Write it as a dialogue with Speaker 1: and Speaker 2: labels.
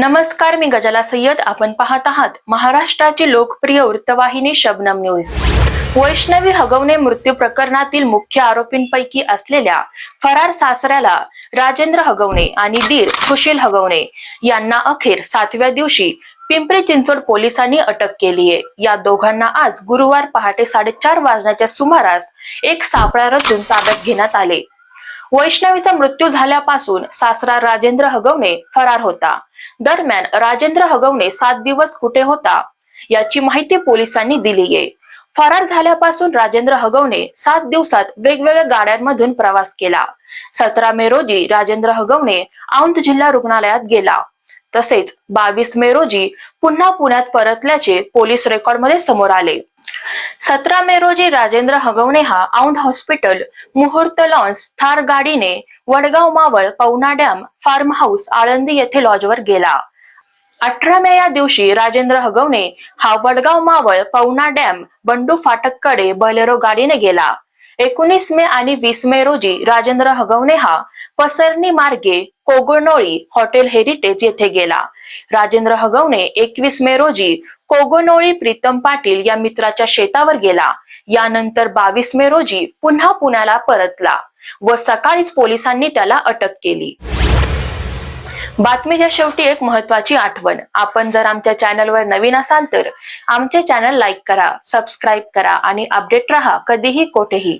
Speaker 1: नमस्कार मी गजाला सय्यद. आपण पाहत आहात महाराष्ट्राची लोकप्रिय वृत्तवाहिनी शबनम न्यूज. वैष्णवी हगवणे मृत्यू प्रकरणातील मुख्य आरोपींपैकी असलेल्या फरार सासऱ्याला राजेंद्र हगवणे आणि दीर सुशील हगवणे यांना अखेर सातव्या दिवशी पिंपरी चिंचवड पोलिसांनी अटक केली आहे. या दोघांना आज गुरुवार पहाटे साडेचार वाजण्याच्या सुमारास एक सापळा रचून ताब्यात घेण्यात आले. वैष्णवीचा मृत्यू झाल्यापासून सासरा राजेंद्र हगवणे फरार होता. दरम्यान राजेंद्र हगवणे सात दिवस कुठे होता याची माहिती पोलिसांनी दिली आहे फरार झाल्यापासून राजेंद्र हगवणे सात दिवसात वेगवेगळ्या गाड्यांमधून प्रवास केला. सतरा मे रोजी राजेंद्र हगवणे औंध जिल्हा रुग्णालयात गेला. तसेच बावीस मे रोजी पुन्हा पुण्यात परतल्याचे पोलीस रेकॉर्डमध्ये समोर आले. सतरा मे रोजी राजेंद्र हगवणे हा औंध हॉस्पिटल मुहूर्त लॉन्स थार गाडीने Vadgaon Maval Pavana dam farm house Alandi येथे लॉजवर गेला. अठरा मे या दिवशी राजेंद्र हगवणे हा वडगाव मावळ पवना डॅम बंडू फाटककडे बलेरो गाडीने गेला. एकोणीस मे आणि वीस मे रोजी राजेंद्र हगवणे हा पसरणी मार्गे कोगोनोळी हॉटेल हेरिटेज येथे गेला. राजेंद्र हगवणे एकवीस मे रोजी कोगोनोळी प्रीतम पाटील या मित्राच्या शेतावर गेला. यानंतर बावीस मे रोजी पुन्हा पुण्याला परतला व सकाळीच पोलिसांनी त्याला अटक केली. बातमीच्या शेवटी एक महत्वाची आठवण. आपण जर आमच्या चॅनलवर नवीन असाल तर आमचे चॅनल लाईक करा सबस्क्राईब करा आणि अपडेट रहा कधीही कोठेही.